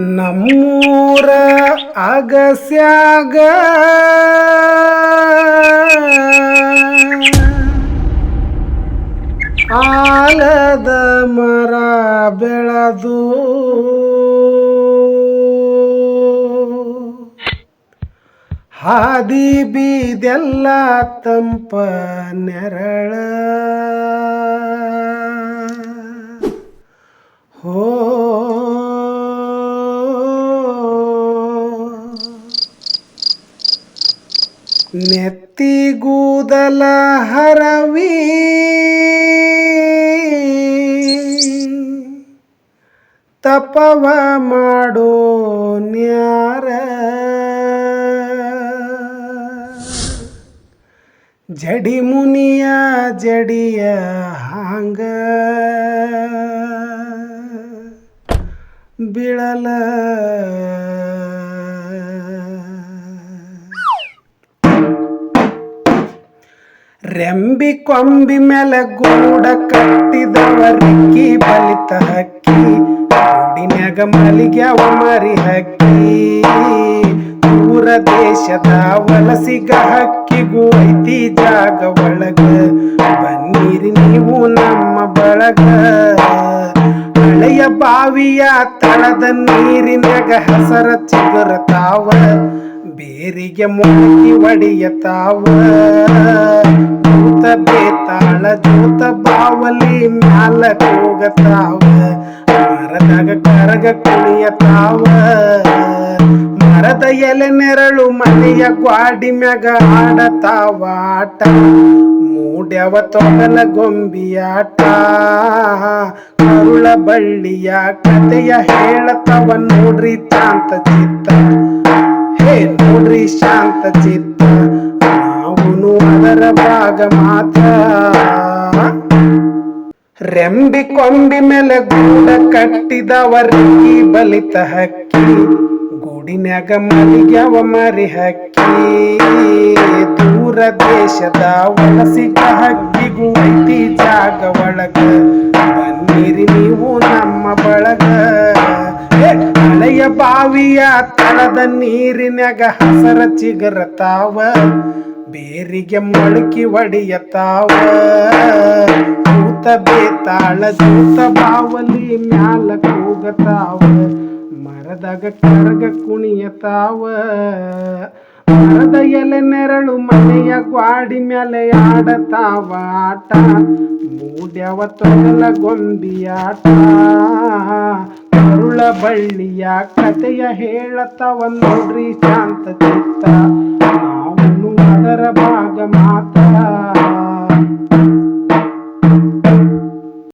ನಮ್ಮೂರ ಅಗಸ್ಯಾಗ. ಆಲದ ಮರ ಬೆಳೆದು. ಹಾದಿ ಬೀದೆಲ್ಲ ತಂಪ ನೆರಳ. ನೆತ್ತಿಗೂದಲ ಹರವಿ ತಪವ ಮಾಡೋ ನ್ಯಾರ. ಜಡಿ ಮುನಿಯ ಜಡಿಯ ಹಾಂಗ. ಬಿಳಲ ರೆಂಬಿ ಕೊಂಬಿ ಮೇಲೆ ಗೂಡ ಕಟ್ಟಿದವರಿಕ್ಕಿ ಬಲಿತ ಹಕ್ಕಿ. ರೋಡಿನ್ಯಾಗ ಮಲಿಗೆ ಅವ ಮರಿ ಹಕ್ಕಿ. ದೂರ ದೇಶದ ವಲಸಿಗ ಹಕ್ಕಿಗೂ ಐತಿ ಜಾಗ ಒಳಗ. ಬನ್ನೀರಿ ನೀವು ನಮ್ಮ ಬಳಗ. ಹಳೆಯ ಬಾವಿಯ ತಳದ ನೀರಿನಾಗ ಹಸರ ಚಿಗುರತಾವ. ಬೇರಿಗೆ ಮುಳುಗಿ ಒಡೆಯತಾವ. ಬೇತಾಳ ಜೋತ ಬಾವಲಿ ಮ್ಯಾಲ ಕೂಗತಾವ. ಮರದಾಗ ಕರಗ ಕುಣಿಯತಾವ. ಮರದ ಎಲೆ ನೆರಳು ಮನೆಯ ಗ್ವಾಡಿ ಮ್ಯಾಗ ಆಡತಾವ. ಆಟ ಮೂಡ್ಯವ ತೊಗಲ ಗೊಂಬಿಯಾಟ ಕರುಳ ಬಳ್ಳಿಯ ಕತೆಯ ಹೇಳತಾವ. ನೋಡ್ರಿ ಶಾಂತ ಚಿತ್ತ. ಹೇ ನೋಡ್ರಿ ಶಾಂತ ಚಿತ್ತ. ಭಾಗ ಮಾತ್ರ ರೆಂಬಿ ಕೊಂಬಿ ಮೇಲೆ ಗೂಡ ಕಟ್ಟಿದವರಿಗೆ ಬಲಿತ ಹಕ್ಕಿ. ಗೂಡಿನ್ಯಾಗ ಮಲಿಗ್ಯಾವ ಮರಿ ಹಕ್ಕಿ. ದೂರ ದೇಶದ ವಲಸಿಗ ಹಕ್ಕಿ ಐತಿ ಜಾಗ ಒಳಗ. ಬನ್ನಿರಿ ನೀವು ನಮ್ಮ ಬಳಗ. ಹಳೆಯ ಬಾವಿಯ ತಳದ ನೀರಿನಾಗ ಹಸರ ಚಿಗರತಾವ. ಬೇರಿಗೆ ಮೊಳಕಿ ಒಡೆಯತಾವ. ಕೂತ ಬೇತಾಳ ದೂತ ಬಾವಲಿ ಮ್ಯಾಲ ಕೂಗತಾವ. ಮರದಾಗ ಕರಗ ಕುಣಿಯತಾವ. ಮರದ ಎಲೆ ನೆರಳು ಮನೆಯ ಗ್ವಾಡಿ ಮ್ಯಾಲೆ ಆಡತಾವ. ಆಟ, ಮೂಡ್ಯವ ತೊಗಲ ಗೊಂಬಿಯಾಟ ಕರುಳ ಬಳ್ಳಿಯ ಕತೆಯ ಹೇಳತಾವ ನೋಡ್ರಿ ಶಾಂತ ಚಿತ್ತ. trabalha, mata.